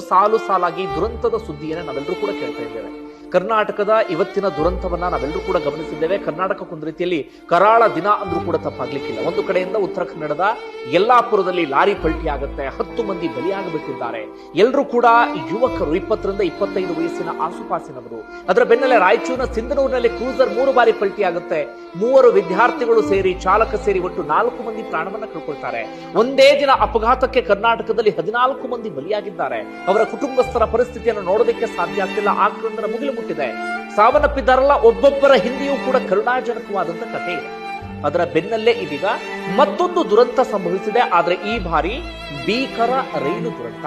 ಸಾಲು ಸಾಲಾಗಿ ದುರಂತದ ಸುದ್ದಿಯನ್ನು ನಾವೆಲ್ಲರೂ ಕೂಡ ಕೇಳ್ತಾ ಇದ್ದೇವೆ. ಕರ್ನಾಟಕದ ಇವತ್ತಿನ ದುರಂತವನ್ನ ನಾವೆಲ್ಲರೂ ಕೂಡ ಗಮನಿಸಿದ್ದೇವೆ. ಕರ್ನಾಟಕಕ್ಕೊಂದು ರೀತಿಯಲ್ಲಿ ಕರಾಳ ದಿನ ಅಂದ್ರೂ ಕೂಡ ತಪ್ಪಾಗ್ಲಿಕ್ಕಿಲ್ಲ. ಒಂದು ಕಡೆಯಿಂದ ಉತ್ತರ ಕನ್ನಡದ ಯಲ್ಲಾಪುರದಲ್ಲಿ ಲಾರಿ ಪಲ್ಟಿ ಆಗುತ್ತೆ, ಹತ್ತು ಮಂದಿ ಬಲಿಯಾಗಬೇಕಿದ್ದಾರೆ ಎಲ್ಲರೂ ಕೂಡ ಯುವಕರು, ಇಪ್ಪತ್ತರಿಂದ ಇಪ್ಪತ್ತೈದು ವಯಸ್ಸಿನ ಆಸುಪಾಸಿನವರು. ಅದರ ಬೆನ್ನಲ್ಲೇ ರಾಯಚೂರಿನ ಸಿಂಧನೂರಿನಲ್ಲಿ ಕ್ರೂಸರ್ ಮೂರು ಬಾರಿ ಪಲ್ಟಿ ಆಗುತ್ತೆ. ಮೂವರು ವಿದ್ಯಾರ್ಥಿಗಳು ಸೇರಿ, ಚಾಲಕ ಸೇರಿ ಒಟ್ಟು ನಾಲ್ಕು ಮಂದಿ ಪ್ರಾಣವನ್ನ ಕಳ್ಕೊಳ್ತಾರೆ. ಒಂದೇ ದಿನ ಅಪಘಾತಕ್ಕೆ ಕರ್ನಾಟಕದಲ್ಲಿ ಹದಿನಾಲ್ಕು ಮಂದಿ ಬಲಿಯಾಗಿದ್ದಾರೆ. ಅವರ ಕುಟುಂಬಸ್ಥರ ಪರಿಸ್ಥಿತಿಯನ್ನು ನೋಡೋದಕ್ಕೆ ಸಾಧ್ಯ ಆಗ್ತಿಲ್ಲ. ಆಕ್ರಂದನ ಮುಗಿಲು ಮುಟ್ಟಿದೆ ಸಾವನ್ನಪ್ಪಿದ್ದಾರಲ್ಲ, ಒಬ್ಬೊಬ್ಬರ ಹಿಂದೆಯೂ ಕೂಡ ಕರುಣಾಜನಕವಾದಂತ ಕಥೆ ಇದೆ. ಅದರ ಬೆನ್ನಲ್ಲೇ ಇದೀಗ ಮತ್ತೊಂದು ದುರಂತ ಸಂಭವಿಸಿದೆ. ಆದ್ರೆ ಈ ಬಾರಿ ಭೀಕರ ರೈಲು ದುರಂತ.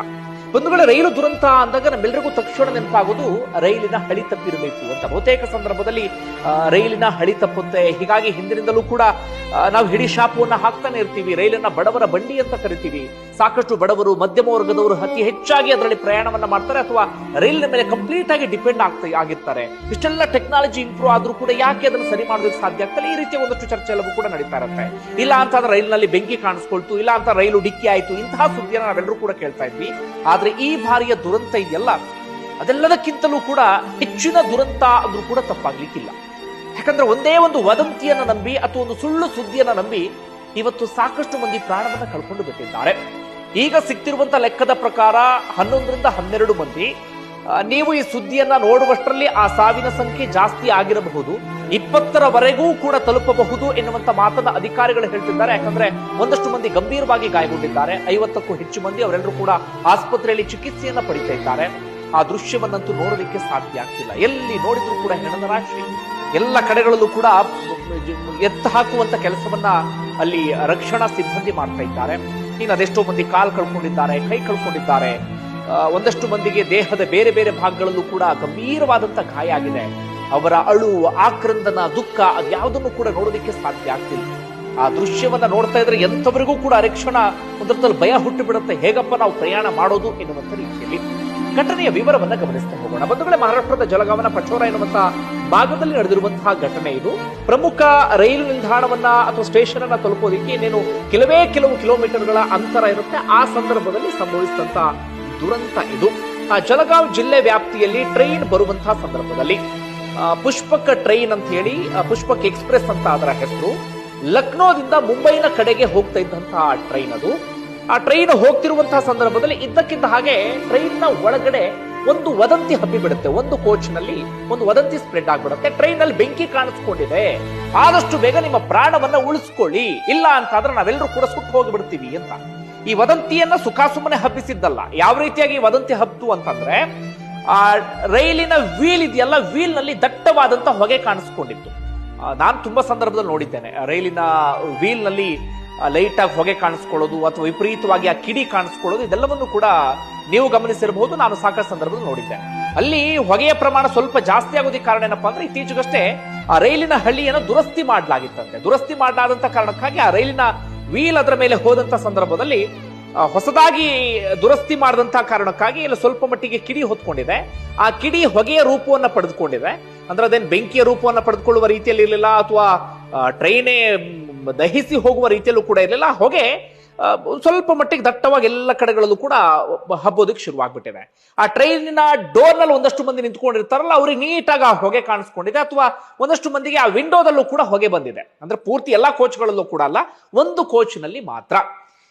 ವೇಳೆ ರೈಲು ದುರಂತ ಅಂದಾಗ ನಮ್ಮೆಲ್ಲರಿಗೂ ತಕ್ಷಣ ನೆನಪಾಗೋದು, ರೈಲಿನ ಹಳಿ ತಪ್ಪಿರಬೇಕು ಅಂತ. ಬಹುತೇಕ ಸಂದರ್ಭದಲ್ಲಿ ರೈಲಿನ ಹಳಿ ತಪ್ಪುತ್ತೆ. ಹೀಗಾಗಿ ಹಿಂದಿನಿಂದಲೂ ಕೂಡ ನಾವು ಹಿಡಿ ಶಾಪವನ್ನು ಹಾಕ್ತಾನೆ ಇರ್ತೀವಿ. ರೈಲನ್ನ ಬಡವರ ಬಂಡಿ ಅಂತ ಕರಿತೀವಿ. ಸಾಕಷ್ಟು ಬಡವರು, ಮಧ್ಯಮ ವರ್ಗದವರು ಅತಿ ಹೆಚ್ಚಾಗಿ ಅದರಲ್ಲಿ ಪ್ರಯಾಣವನ್ನ ಮಾಡ್ತಾರೆ ಅಥವಾ ರೈಲಿನ ಮೇಲೆ ಕಂಪ್ಲೀಟ್ ಆಗಿ ಡಿಪೆಂಡ್ ಆಗ್ತಾ, ಆಗಿರ್ತಾರೆ. ಇಷ್ಟೆಲ್ಲ ಟೆಕ್ನಾಲಜಿ ಇಂಪ್ರೂವ್ ಆದ್ರೂ ಕೂಡ ಯಾಕೆ ಅದನ್ನು ಸರಿ ಮಾಡೋದಕ್ಕೆ ಸಾಧ್ಯ ಆಗ್ತಲ್ಲ? ಈ ರೀತಿಯ ಒಂದಷ್ಟು ಚರ್ಚೆ ಎಲ್ಲವೂ ಕೂಡ ನಡೀತಾ ಇರುತ್ತೆ. ಇಲ್ಲ ಅಂತ ರೈಲಿನಲ್ಲಿ ಬೆಂಕಿ ಕಾಣಿಸ್ಕೊಳ್ತು, ಇಲ್ಲ ಅಂತ ರೈಲು ಡಿಕ್ಕಿ ಆಯ್ತು, ಇಂತಹ ಸುದ್ದಿಯನ್ನು ನಾವೆಲ್ಲರೂ ಕೂಡ ಕೇಳ್ತಾ ಇದ್ವಿ. ಆದ್ರೆ ಈ ಬಾರಿಯ ದುರಂತ ಇದೆಯಲ್ಲ, ಅದೆಲ್ಲದಕ್ಕಿಂತಲೂ ಕೂಡ ಹೆಚ್ಚಿನ ದುರಂತ ಅಂದ್ರೂ ಕೂಡ ತಪ್ಪಾಗ್ಲಿಕ್ಕಿಲ್ಲ. ಯಾಕಂದ್ರೆ ಒಂದೇ ಒಂದು ವದಂತಿಯನ್ನ ನಂಬಿ ಅಥವಾ ಒಂದು ಸುಳ್ಳು ಸುದ್ದಿಯನ್ನ ನಂಬಿ ಇವತ್ತು ಸಾಕಷ್ಟು ಮಂದಿ ಪ್ರಾಣವನ್ನ ಕಳ್ಕೊಂಡು ಬಿಟ್ಟಿದ್ದಾರೆ. ಈಗ ಸಿಕ್ತಿರುವಂತಹ ಲೆಕ್ಕದ ಪ್ರಕಾರ ಹನ್ನೊಂದರಿಂದ ಹನ್ನೆರಡು ಮಂದಿ ನೀವು ಈ ಸುದ್ದಿಯನ್ನ ನೋಡುವಷ್ಟರಲ್ಲಿ ಆ ಸಾವಿನ ಸಂಖ್ಯೆ ಜಾಸ್ತಿ ಆಗಿರಬಹುದು. ಇಪ್ಪತ್ತರವರೆಗೂ ಕೂಡ ತಲುಪಬಹುದು ಎನ್ನುವಂತ ಮಾತನ್ನ ಅಧಿಕಾರಿಗಳು ಹೇಳ್ತಿದ್ದಾರೆ. ಯಾಕಂದ್ರೆ ಒಂದಷ್ಟು ಮಂದಿ ಗಂಭೀರವಾಗಿ ಗಾಯಗೊಂಡಿದ್ದಾರೆ. ಐವತ್ತಕ್ಕೂ ಹೆಚ್ಚು ಮಂದಿ ಅವರೆಲ್ಲರೂ ಕೂಡ ಆಸ್ಪತ್ರೆಯಲ್ಲಿ ಚಿಕಿತ್ಸೆಯನ್ನ ಪಡಿತಾ ಇದ್ದಾರೆ. ಆ ದೃಶ್ಯವನ್ನಂತೂ ನೋಡಲಿಕ್ಕೆ ಸಾಧ್ಯ ಆಗ್ತಿಲ್ಲ. ಎಲ್ಲಿ ನೋಡಿದ್ರು ಕೂಡ ಹೆಣದ ರಾಶಿ. ಎಲ್ಲ ಕಡೆಗಳಲ್ಲೂ ಕೂಡ ಎತ್ತ ಹಾಕುವಂತ ಕೆಲಸವನ್ನ ಅಲ್ಲಿ ರಕ್ಷಣಾ ಸಿಬ್ಬಂದಿ ಮಾಡ್ತಾ ಇದ್ದಾರೆ. ಇನ್ನು ಅದೆಷ್ಟೋ ಮಂದಿ ಕಾಲ್ ಕಳ್ಕೊಂಡಿದ್ದಾರೆ, ಕೈ ಕಳ್ಕೊಂಡಿದ್ದಾರೆ. ಒಂದಷ್ಟು ಮಂದಿಗೆ ದೇಹದ ಬೇರೆ ಬೇರೆ ಭಾಗಗಳಲ್ಲೂ ಕೂಡ ಗಂಭೀರವಾದಂತ ಗಾಯ ಆಗಿದೆ. ಅವರ ಅಳು ಆಕ್ರಂದನ ದುಃಖ ಅದ್ಯಾವುದನ್ನು ಕೂಡ ನೋಡೋದಕ್ಕೆ ಸಾಧ್ಯ ಆಗ್ತಿಲ್ಲ. ಆ ದೃಶ್ಯವನ್ನ ನೋಡ್ತಾ ಇದ್ರೆ ಎಂಥವರಿಗೂ ಕೂಡ ಅರೆಕ್ಷಣ ಒಂದರದಲ್ಲಿ ಭಯ ಹುಟ್ಟು ಬಿಡುತ್ತೆ ಹೇಗಪ್ಪ ನಾವು ಪ್ರಯಾಣ ಮಾಡೋದು ಎನ್ನುವಂತ ರೀತಿಯಲ್ಲಿ ಘಟನೆಯ ವಿವರವನ್ನ ಗಮನಿಸ್ತಾ ಹೋಗೋಣ. ಬಂಧುಗಳೇ, ಮಹಾರಾಷ್ಟ್ರದ ಜಲಗಾವನ ಪಚೋರ ಎನ್ನುವಂತಹ ಭಾಗದಲ್ಲಿ ನಡೆದಿರುವಂತಹ ಘಟನೆ ಇದು. ಪ್ರಮುಖ ರೈಲು ನಿಲ್ದಾಣವನ್ನ ಅಥವಾ ಸ್ಟೇಷನ್ ಅನ್ನ ತಲುಪೋದಿಕ್ಕೆ ಇನ್ನೇನು ಕೆಲವೇ ಕೆಲವು ಕಿಲೋಮೀಟರ್ಗಳ ಅಂತರ ಇರುತ್ತೆ. ಆ ಸಂದರ್ಭದಲ್ಲಿ ಸಂಭವಿಸಿದಂತ ದುರಂತ ಇದು. ಆ ಜಲಗಾಂವ್ ಜಿಲ್ಲೆ ವ್ಯಾಪ್ತಿಯಲ್ಲಿ ಟ್ರೈನ್ ಬರುವಂತಹ ಸಂದರ್ಭದಲ್ಲಿ ಪುಷ್ಪಕ್ ಟ್ರೈನ್ ಅಂತ ಹೇಳಿ ಆ, ಪುಷ್ಪಕ್ ಎಕ್ಸ್ಪ್ರೆಸ್ ಅಂತ ಅದರ ಹೆಸರು. ಲಕ್ನೋದಿಂದ ಮುಂಬೈನ ಕಡೆಗೆ ಹೋಗ್ತಾ ಇದ್ದಂತಹ ಟ್ರೈನ್ ಅದು. ಆ ಟ್ರೈನ್ ಹೋಗ್ತಿರುವಂತಹ ಸಂದರ್ಭದಲ್ಲಿ ಇದ್ದಕ್ಕಿದ್ದ ಹಾಗೆ ಟ್ರೈನ್ನ ಒಳಗಡೆ ಒಂದು ವದಂತಿ ಹಬ್ಬಿ ಬಿಡುತ್ತೆ ಒಂದು ಕೋಚ್ನಲ್ಲಿ ಒಂದು ವದಂತಿ ಸ್ಪ್ರೆಡ್ ಆಗ್ಬಿಡುತ್ತೆ. ಟ್ರೈನ್ನಲ್ಲಿ ಬೆಂಕಿ ಕಾಣಿಸ್ಕೊಂಡಿದೆ. ಆದಷ್ಟು ಬೇಗ ನಿಮ್ಮ ಪ್ರಾಣವನ್ನ ಉಳಿಸ್ಕೊಳ್ಳಿ. ಇಲ್ಲ ಅಂತಂದ್ರೆ ನಾವೆಲ್ಲರೂ ಕೂಡ ಸುಟ್ಟು ಹೋಗಿಬಿಡ್ತೀವಿ ಅಂತ. ಈ ವದಂತಿಯನ್ನ ಸುಖಾಸುಮ್ಮನೆ ಹಬ್ಬಿಸಿದ್ದಲ್ಲ. ಯಾವ ರೀತಿಯಾಗಿ ವದಂತಿ ಹಬ್ತು ಅಂತಂದ್ರೆ ಆ ರೈಲಿನ ವೀಲ್ ಇದೆಯಲ್ಲ ವೀಲ್ನಲ್ಲಿ ದಟ್ಟವಾದಂತ ಹೊಗೆ ಕಾಣಿಸ್ಕೊಂಡಿತ್ತು. ನಾನು ತುಂಬಾ ಸಂದರ್ಭದಲ್ಲಿ ನೋಡಿದ್ದೇನೆ. ರೈಲಿನ ವೀಲ್ನಲ್ಲಿ ಲೈಟ್ ಆಗಿ ಹೊಗೆ ಕಾಣಿಸ್ಕೊಳ್ಳೋದು ಅಥವಾ ವಿಪರೀತವಾಗಿ ಆ ಕಿಡಿ ಕಾಣಿಸ್ಕೊಳ್ಳೋದು, ಇದೆಲ್ಲವನ್ನು ಕೂಡ ನೀವು ಗಮನಿಸಿರಬಹುದು. ನಾನು ಸಾಕಷ್ಟು ಸಂದರ್ಭದಲ್ಲಿ ನೋಡಿದ್ದೆ ಅಲ್ಲಿ ಹೊಗೆಯ ಪ್ರಮಾಣ ಸ್ವಲ್ಪ ಜಾಸ್ತಿ ಆಗೋದಕ್ಕೆ ಕಾರಣ ಏನಪ್ಪಾ ಅಂದ್ರೆ, ಇತ್ತೀಚೆಗಷ್ಟೇ ಆ ರೈಲಿನ ಹಳ್ಳಿಯನ್ನು ದುರಸ್ತಿ ಮಾಡಲಾಗಿತ್ತಂತೆ. ದುರಸ್ತಿ ಮಾಡಲಾದಂತ ಕಾರಣಕ್ಕಾಗಿ ಆ ರೈಲಿನ ವೀಲ್ ಅದರ ಮೇಲೆ ಹೋದಂತ ಸಂದರ್ಭದಲ್ಲಿ ಹೊಸದಾಗಿ ದುರಸ್ತಿ ಮಾಡಿದಂತಹ ಕಾರಣಕ್ಕಾಗಿ ಇಲ್ಲಿ ಸ್ವಲ್ಪ ಮಟ್ಟಿಗೆ ಕಿಡಿ ಹೊತ್ಕೊಂಡಿದೆ. ಆ ಕಿಡಿ ಹೊಗೆಯ ರೂಪವನ್ನು ಪಡೆದುಕೊಂಡಿದೆ. ಅಂದ್ರೆ ಅದೇನು ಬೆಂಕಿಯ ರೂಪವನ್ನು ಪಡೆದುಕೊಳ್ಳುವ ರೀತಿಯಲ್ಲಿ ಇರಲಿಲ್ಲ ಅಥವಾ ಟ್ರೈನೇ ದಹಿಸಿ ಹೋಗುವ ರೀತಿಯಲ್ಲೂ ಕೂಡ ಇರಲಿಲ್ಲ. ಹೊಗೆ ಸ್ವಲ್ಪ ಮಟ್ಟಿಗೆ ದಟ್ಟವಾಗಿ ಎಲ್ಲ ಕಡೆಗಳಲ್ಲೂ ಕೂಡ ಹಬ್ಬೋದಕ್ಕೆ ಶುರುವಾಗ್ಬಿಟ್ಟಿದೆ. ಆ ಟ್ರೈನಿನ ಡೋರ್ನಲ್ಲಿ ಒಂದಷ್ಟು ಮಂದಿ ನಿಂತ್ಕೊಂಡಿರ್ತಾರಲ್ಲ, ಅವ್ರಿಗೆ ನೀಟಾಗಿ ಆ ಹೊಗೆ ಕಾಣಿಸ್ಕೊಂಡಿದೆ ಅಥವಾ ಒಂದಷ್ಟು ಮಂದಿಗೆ ಆ ವಿಂಡೋದಲ್ಲೂ ಕೂಡ ಹೊಗೆ ಬಂದಿದೆ. ಅಂದ್ರೆ ಪೂರ್ತಿ ಎಲ್ಲಾ ಕೋಚ್ಗಳಲ್ಲೂ ಕೂಡ ಅಲ್ಲ, ಒಂದು ಕೋಚ್ನಲ್ಲಿ ಮಾತ್ರ.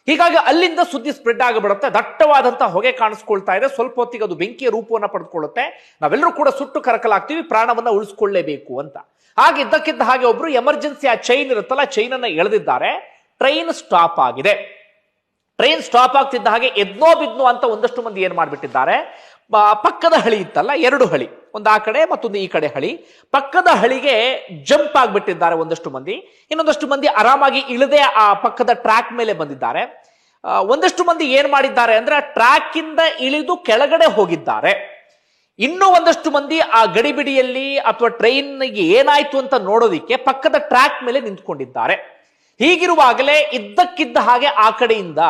ಹೀಗಾಗಿ ಅಲ್ಲಿಂದ ಸುದ್ದಿ ಸ್ಪ್ರೆಡ್ ಆಗಿಬಿಡುತ್ತೆ. ದಟ್ಟವಾದಂತ ಹೊಗೆ ಕಾಣಿಸ್ಕೊಳ್ತಾ ಇದೆ. ಸ್ವಲ್ಪ ಹೊತ್ತಿಗೆ ಅದು ಬೆಂಕಿಯ ರೂಪವನ್ನು ಪಡೆದುಕೊಳ್ಳುತ್ತೆ. ನಾವೆಲ್ಲರೂ ಕೂಡ ಸುಟ್ಟು ಕರಕಲಾಗ್ತೀವಿ. ಪ್ರಾಣವನ್ನ ಉಳಿಸ್ಕೊಳ್ಳೇಬೇಕು ಅಂತ. ಹಾಗೆ ಇದ್ದಕ್ಕಿದ್ದ ಹಾಗೆ ಒಬ್ರು ಎಮರ್ಜೆನ್ಸಿ ಆ ಚೈನ್ ಇರುತ್ತಲ್ಲ ಚೈನ್ ಅನ್ನ ಎಳೆದಿದ್ದಾರೆ. ಟ್ರೈನ್ ಸ್ಟಾಪ್ ಆಗಿದೆ. ಟ್ರೈನ್ ಸ್ಟಾಪ್ ಆಗ್ತಿದ್ದ ಹಾಗೆ ಎದ್ನೋ ಬಿದ್ನೋ ಅಂತ ಒಂದಷ್ಟು ಮಂದಿ ಏನ್ ಮಾಡಿಬಿಟ್ಟಿದ್ದಾರೆ? ಪಕ್ಕದ ಹಳಿ ಇತ್ತಲ್ಲ, ಎರಡು ಹಳಿ. ಒಂದು ಆ ಕಡೆ ಮತ್ತೊಂದು ಈ ಕಡೆ ಹಳಿ. ಪಕ್ಕದ ಹಳಿಗೆ ಜಂಪ್ ಆಗಿಬಿಟ್ಟಿದ್ದಾರೆ ಒಂದಷ್ಟು ಮಂದಿ. ಇನ್ನೊಂದಷ್ಟು ಮಂದಿ ಆರಾಮಾಗಿ ಇಳದೆ ಆ ಪಕ್ಕದ ಟ್ರ್ಯಾಕ್ ಮೇಲೆ ಬಂದಿದ್ದಾರೆ. ಒಂದಷ್ಟು ಮಂದಿ ಏನ್ ಮಾಡಿದ್ದಾರೆ ಅಂದ್ರೆ ಟ್ರ್ಯಾಕ್ ಇಂದ ಇಳಿದು ಕೆಳಗಡೆ ಹೋಗಿದ್ದಾರೆ. ಇನ್ನೂ ಒಂದಷ್ಟು ಮಂದಿ ಆ ಗಡಿಬಿಡಿಯಲ್ಲಿ ಅಥವಾ ಟ್ರೈನ್ಗೆ ಏನಾಯ್ತು ಅಂತ ನೋಡೋದಿಕ್ಕೆ ಪಕ್ಕದ ಟ್ರ್ಯಾಕ್ ಮೇಲೆ ನಿಂತ್ಕೊಂಡಿದ್ದಾರೆ. ಹೀಗಿರುವಾಗಲೇ ಇದ್ದಕ್ಕಿದ್ದ ಹಾಗೆ ಆ ಕಡೆಯಿಂದ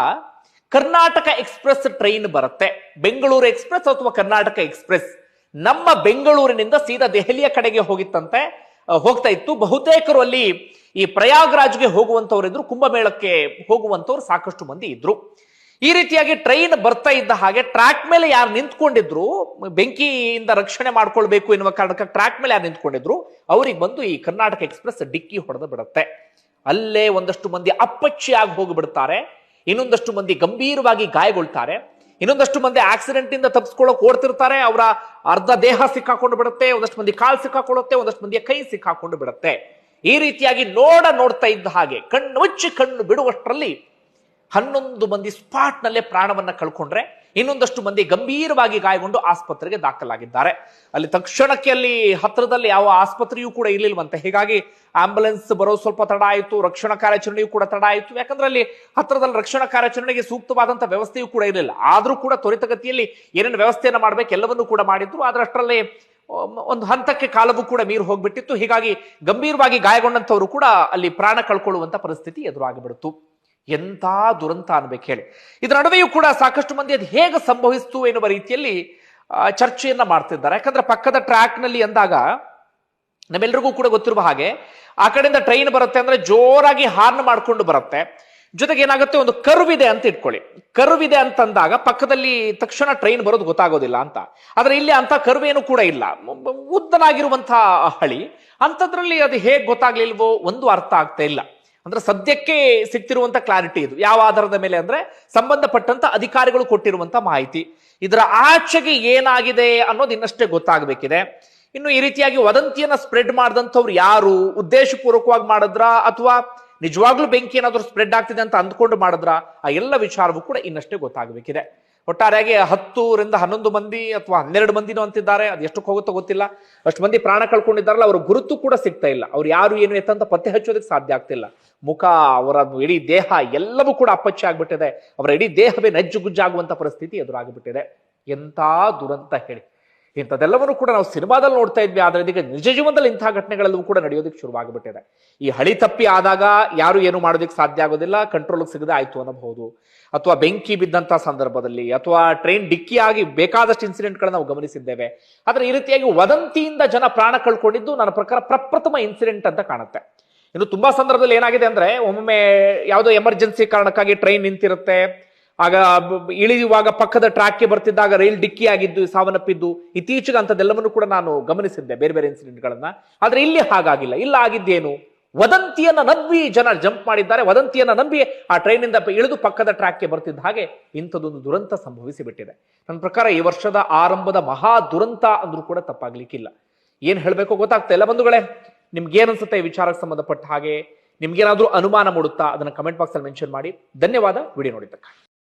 ಕರ್ನಾಟಕ ಎಕ್ಸ್ಪ್ರೆಸ್ ಟ್ರೈನ್ ಬರುತ್ತೆ. ಬೆಂಗಳೂರು ಎಕ್ಸ್ಪ್ರೆಸ್ ಅಥವಾ ಕರ್ನಾಟಕ ಎಕ್ಸ್ಪ್ರೆಸ್. ನಮ್ಮ ಬೆಂಗಳೂರಿನಿಂದ ಸೀದಾ ದೆಹಲಿಯ ಕಡೆಗೆ ಹೋಗಿತ್ತಂತೆ. ಹೋಗ್ತಾ ಇತ್ತು. ಬಹುತೇಕರು ಅಲ್ಲಿ ಈ ಪ್ರಯಾಗ್ರಾಜ್ಗೆ ಹೋಗುವಂತವ್ರು ಇದ್ರು. ಕುಂಭಮೇಳಕ್ಕೆ ಹೋಗುವಂತವ್ರು ಸಾಕಷ್ಟು ಮಂದಿ ಇದ್ರು. ಈ ರೀತಿಯಾಗಿ ಟ್ರೈನ್ ಬರ್ತಾ ಇದ್ದ ಹಾಗೆ ಟ್ರ್ಯಾಕ್ ಮೇಲೆ ಯಾರು ನಿಂತ್ಕೊಂಡಿದ್ರು, ಬೆಂಕಿಯಿಂದ ರಕ್ಷಣೆ ಮಾಡ್ಕೊಳ್ಬೇಕು ಎನ್ನುವ ಕಾರಣಕ್ಕೆ ಟ್ರ್ಯಾಕ್ ಮೇಲೆ ಯಾರು ನಿಂತ್ಕೊಂಡಿದ್ರು, ಅವ್ರಿಗೆ ಬಂದು ಈ ಕರ್ನಾಟಕ ಎಕ್ಸ್ಪ್ರೆಸ್ ಡಿಕ್ಕಿ ಹೊಡೆದು ಬಿಡುತ್ತೆ. ಅಲ್ಲೇ ಒಂದಷ್ಟು ಮಂದಿ ಅಪ್ಪಚ್ಚಿಯಾಗಿ ಹೋಗಿಬಿಡ್ತಾರೆ, ಇನ್ನೊಂದಷ್ಟು ಮಂದಿ ಗಂಭೀರವಾಗಿ ಗಾಯಗೊಳ್ತಾರೆ, ಇನ್ನೊಂದಷ್ಟು ಮಂದಿ ಆಕ್ಸಿಡೆಂಟ್ ಇಂದ ತಪ್ಪಿಸ್ಕೊಳ್ಳೋಕೆ ಓಡ್ತಿರ್ತಾರೆ, ಅವರ ಅರ್ಧ ದೇಹ ಸಿಕ್ಕಾಕೊಂಡು ಬಿಡುತ್ತೆ, ಒಂದಷ್ಟು ಮಂದಿ ಕಾಲು ಸಿಕ್ಕಾಕೊಳ್ಳುತ್ತೆ, ಒಂದಷ್ಟು ಮಂದಿಯ ಕೈ ಸಿಕ್ಕಾಕೊಂಡು ಬಿಡುತ್ತೆ. ಈ ರೀತಿಯಾಗಿ ನೋಡ ನೋಡ್ತಾ ಇದ್ದ ಹಾಗೆ, ಕಣ್ಣು ಮುಚ್ಚಿ ಕಣ್ಣು ಬಿಡುವಷ್ಟರಲ್ಲಿ ಹನ್ನೊಂದು ಮಂದಿ ಸ್ಪಾಟ್ ನಲ್ಲೇ ಪ್ರಾಣವನ್ನ ಕಳ್ಕೊಂಡ್ರೆ ಇನ್ನೊಂದಷ್ಟು ಮಂದಿ ಗಂಭೀರವಾಗಿ ಗಾಯಗೊಂಡು ಆಸ್ಪತ್ರೆಗೆ ದಾಖಲಾಗಿದ್ದಾರೆ. ಅಲ್ಲಿ ತಕ್ಷಣಕ್ಕೆ ಅಲ್ಲಿ ಹತ್ರದಲ್ಲಿ ಯಾವ ಆಸ್ಪತ್ರೆಯೂ ಕೂಡ ಇರ್ಲಿಲ್ವಂತೆ. ಹೀಗಾಗಿ ಆಂಬುಲೆನ್ಸ್ ಬರೋ ಸ್ವಲ್ಪ ತಡ ಆಯಿತು, ರಕ್ಷಣಾ ಕಾರ್ಯಾಚರಣೆಯೂ ಕೂಡ ತಡ ಆಯಿತು. ಯಾಕಂದ್ರೆ ಅಲ್ಲಿ ಹತ್ರದಲ್ಲಿ ರಕ್ಷಣಾ ಕಾರ್ಯಾಚರಣೆಗೆ ಸೂಕ್ತವಾದಂತಹ ವ್ಯವಸ್ಥೆಯೂ ಕೂಡ ಇರಲಿಲ್ಲ. ಆದರೂ ಕೂಡ ತ್ವರಿತಗತಿಯಲ್ಲಿ ಏನೇನು ವ್ಯವಸ್ಥೆಯನ್ನು ಮಾಡಬೇಕು ಎಲ್ಲವನ್ನೂ ಕೂಡ ಮಾಡಿದ್ರು. ಆದ್ರೆ ಅಷ್ಟರಲ್ಲಿ ಒಂದು ಹಂತಕ್ಕೆ ಕಾಲವು ಕೂಡ ಮೀರು ಹೋಗ್ಬಿಟ್ಟಿತ್ತು. ಹೀಗಾಗಿ ಗಂಭೀರವಾಗಿ ಗಾಯಗೊಂಡಂತವರು ಕೂಡ ಅಲ್ಲಿ ಪ್ರಾಣ ಕಳ್ಕೊಳ್ಳುವಂತ ಪರಿಸ್ಥಿತಿ ಎದುರಾಗಿಬಿಡ್ತು. ಎಂಥ ದುರಂತ ಅನ್ಬೇಕು ಹೇಳಿ. ಇದರ ನಡುವೆಯೂ ಕೂಡ ಸಾಕಷ್ಟು ಮಂದಿ ಅದು ಹೇಗೆ ಸಂಭವಿಸ್ತು ಎನ್ನುವ ರೀತಿಯಲ್ಲಿ ಚರ್ಚೆಯನ್ನ ಮಾಡ್ತಿದ್ದಾರೆ. ಯಾಕಂದ್ರೆ ಪಕ್ಕದ ಟ್ರ್ಯಾಕ್ನಲ್ಲಿ ಅಂದಾಗ ನಮ್ಮೆಲ್ರಿಗೂ ಕೂಡ ಗೊತ್ತಿರುವ ಹಾಗೆ, ಆ ಕಡೆಯಿಂದ ಟ್ರೈನ್ ಬರುತ್ತೆ ಅಂದ್ರೆ ಜೋರಾಗಿ ಹಾರ್ನ್ ಮಾಡ್ಕೊಂಡು ಬರುತ್ತೆ. ಜೊತೆಗೆ ಏನಾಗುತ್ತೆ, ಒಂದು ಕರ್ವ್ ಇದೆ ಅಂತ ಇಟ್ಕೊಳ್ಳಿ. ಕರ್ವ್ ಇದೆ ಅಂತಂದಾಗ ಪಕ್ಕದಲ್ಲಿ ತಕ್ಷಣ ಟ್ರೈನ್ ಬರೋದು ಗೊತ್ತಾಗೋದಿಲ್ಲ ಅಂತ. ಆದ್ರೆ ಇಲ್ಲಿ ಅಂತ ಕರ್ವ್ ಏನು ಕೂಡ ಇಲ್ಲ. ಉದ್ದನಾಗಿರುವಂತಹ ಹಳಿ, ಅಂಥದ್ರಲ್ಲಿ ಅದು ಹೇಗೆ ಗೊತ್ತಾಗ್ಲಿಲ್ವೋ ಒಂದು ಅರ್ಥ ಆಗ್ತಾ ಇಲ್ಲ. ಅಂದ್ರೆ ಸದ್ಯಕ್ಕೆ ಸಿಗ್ತಿರುವಂತ ಕ್ಲಾರಿಟಿ ಇದು. ಯಾವ ಆಧಾರದ ಮೇಲೆ ಅಂದ್ರೆ ಸಂಬಂಧಪಟ್ಟಂತ ಅಧಿಕಾರಿಗಳು ಕೊಟ್ಟಿರುವಂತ ಮಾಹಿತಿ. ಇದರ ಆಚೆಗೆ ಏನಾಗಿದೆ ಅನ್ನೋದು ಇನ್ನಷ್ಟೇ ಗೊತ್ತಾಗಬೇಕಿದೆ. ಇನ್ನು ಈ ರೀತಿಯಾಗಿ ವದಂತಿಯನ್ನ ಸ್ಪ್ರೆಡ್ ಮಾಡಿದಂಥವ್ರು ಯಾರು? ಉದ್ದೇಶಪೂರ್ವಕವಾಗಿ ಮಾಡಿದ್ರ? ಅಥವಾ ನಿಜವಾಗ್ಲೂ ಬೆಂಕಿ ಏನಾದರೂ ಸ್ಪ್ರೆಡ್ ಆಗ್ತಿದೆ ಅಂತ ಅಂದ್ಕೊಂಡು ಮಾಡಿದ್ರ? ಆ ಎಲ್ಲ ವಿಚಾರವೂ ಕೂಡ ಇನ್ನಷ್ಟೇ ಗೊತ್ತಾಗಬೇಕಿದೆ. ಒಟ್ಟಾರೆಯಾಗಿ ಹತ್ತೂರಿಂದ ಹನ್ನೊಂದು ಮಂದಿ ಅಥವಾ ಹನ್ನೆರಡು ಮಂದಿನೂ ಅಂತಿದ್ದಾರೆ, ಅದು ಎಷ್ಟಕ್ಕೆ ಹೋಗುತ್ತೋ ಗೊತ್ತಿಲ್ಲ. ಅಷ್ಟು ಮಂದಿ ಪ್ರಾಣ ಕಳ್ಕೊಂಡಿದ್ದಾರಲ್ಲ ಅವರ ಗುರುತು ಕೂಡ ಸಿಗ್ತಾ ಇಲ್ಲ. ಅವ್ರು ಯಾರು ಏನು ಎತ್ತಂತ ಪತ್ತೆ ಹಚ್ಚೋದಕ್ಕೆ ಸಾಧ್ಯ ಆಗ್ತಿಲ್ಲ. ಮುಖ, ಅವರ ಇಡೀ ದೇಹ ಎಲ್ಲವೂ ಕೂಡ ಅಪ್ಪಚ್ಚಿ ಆಗ್ಬಿಟ್ಟಿದೆ. ಅವರ ಇಡೀ ದೇಹವೇ ನಜ್ಜುಗುಜ್ಜಾಗುವಂತ ಪರಿಸ್ಥಿತಿ ಎದುರಾಗಿಬಿಟ್ಟಿದೆ. ಎಂಥ ದುರಂತ ಹೇಳಿ. ಇಂಥದೆಲ್ಲವನ್ನು ಕೂಡ ನಾವು ಸಿನಿಮಾದಲ್ಲಿ ನೋಡ್ತಾ ಇದ್ವಿ, ಆದರೆ ಇದೀಗ ನಿಜ ಜೀವನದಲ್ಲಿ ಇಂತಹ ಘಟನೆಗಳೆಲ್ಲವೂ ಕೂಡ ನಡೆಯೋದಕ್ಕೆ ಶುರುವಾಗಿಬಿಟ್ಟಿದೆ. ಈ ಹಳಿ ತಪ್ಪಿ ಆದಾಗ ಯಾರು ಏನು ಮಾಡೋದಕ್ಕೆ ಸಾಧ್ಯ ಆಗೋದಿಲ್ಲ ಕಂಟ್ರೋಲ್ ಸಿಗದೆ ಆಯ್ತು ಅನ್ನಬಹುದು. ಅಥವಾ ಬೆಂಕಿ ಬಿದ್ದಂತ ಸಂದರ್ಭದಲ್ಲಿ ಅಥವಾ ಟ್ರೈನ್ ಡಿಕ್ಕಿಯಾಗಿ ಬೇಕಾದಷ್ಟು ಇನ್ಸಿಡೆಂಟ್ಗಳನ್ನ ನಾವು ಗಮನಿಸಿದ್ದೇವೆ. ಆದರೆ ಈ ರೀತಿಯಾಗಿ ವದಂತಿಯಿಂದ ಜನ ಪ್ರಾಣ ಕಳ್ಕೊಂಡಿದ್ದು ನನ್ನ ಪ್ರಕಾರ ಪ್ರಪ್ರಥಮ ಇನ್ಸಿಡೆಂಟ್ ಅಂತ ಕಾಣುತ್ತೆ. ಇನ್ನು ತುಂಬಾ ಸಂದರ್ಭದಲ್ಲಿ ಏನಾಗಿದೆ ಅಂದ್ರೆ ಒಮ್ಮೊಮ್ಮೆ ಯಾವುದೋ ಎಮರ್ಜೆನ್ಸಿ ಕಾರಣಕ್ಕಾಗಿ ಟ್ರೈನ್ ನಿಂತಿರುತ್ತೆ. ಆಗ ಇಳಿಯುವಾಗ ಪಕ್ಕದ ಟ್ರ್ಯಾಕ್ಗೆ ಬರ್ತಿದ್ದಾಗ ರೈಲ್ ಡಿಕ್ಕಿ ಆಗಿದ್ದು, ಸಾವನ್ನಪ್ಪಿದ್ದು, ಇತ್ತೀಚೆಗೆ ಅಂಥದ್ದೆಲ್ಲವನ್ನು ಕೂಡ ನಾನು ಗಮನಿಸಿದ್ದೆ, ಬೇರೆ ಬೇರೆ ಇನ್ಸಿಡೆಂಟ್ಗಳನ್ನ ಆದರೆ ಇಲ್ಲಿ ಹಾಗಾಗಿಲ್ಲ. ಇಲ್ಲ, ಆಗಿದ್ದೇನು? ವದಂತಿಯನ್ನ ನಂಬಿ ಜನ ಜಂಪ್ ಮಾಡಿದ್ದಾರೆ. ವದಂತಿಯನ್ನ ನಂಬಿ ಆ ಟ್ರೈನಿಂದ ಇಳಿದು ಪಕ್ಕದ ಟ್ರ್ಯಾಕ್ಗೆ ಬರ್ತಿದ್ದ ಹಾಗೆ ಇಂಥದ್ದೊಂದು ದುರಂತ ಸಂಭವಿಸಿ ಬಿಟ್ಟಿದೆ ನನ್ನ ಪ್ರಕಾರ ಈ ವರ್ಷದ ಆರಂಭದ ಮಹಾ ದುರಂತ ಅಂದ್ರೂ ಕೂಡ ತಪ್ಪಾಗ್ಲಿಕ್ಕಿಲ್ಲ. ಏನ್ ಹೇಳಬೇಕು ಗೊತ್ತಾಗ್ತಾ ಇಲ್ಲ ಬಂಧುಗಳೇ? ನಿಮ್ಗೆ ಏನನ್ಸುತ್ತೆ ಈ ವಿಚಾರಕ್ಕೆ ಸಂಬಂಧಪಟ್ಟ ಹಾಗೆ? ನಿಮ್ಗೇನಾದ್ರೂ ಅನುಮಾನ ಮೂಡುತ್ತಾ? ಅದನ್ನ ಕಮೆಂಟ್ ಬಾಕ್ಸ್ ಅಲ್ಲಿ ಮೆನ್ಷನ್ ಮಾಡಿ. ಧನ್ಯವಾದ. ವಿಡಿಯೋ ನೋಡಿದ್ದಕ್ಕೆ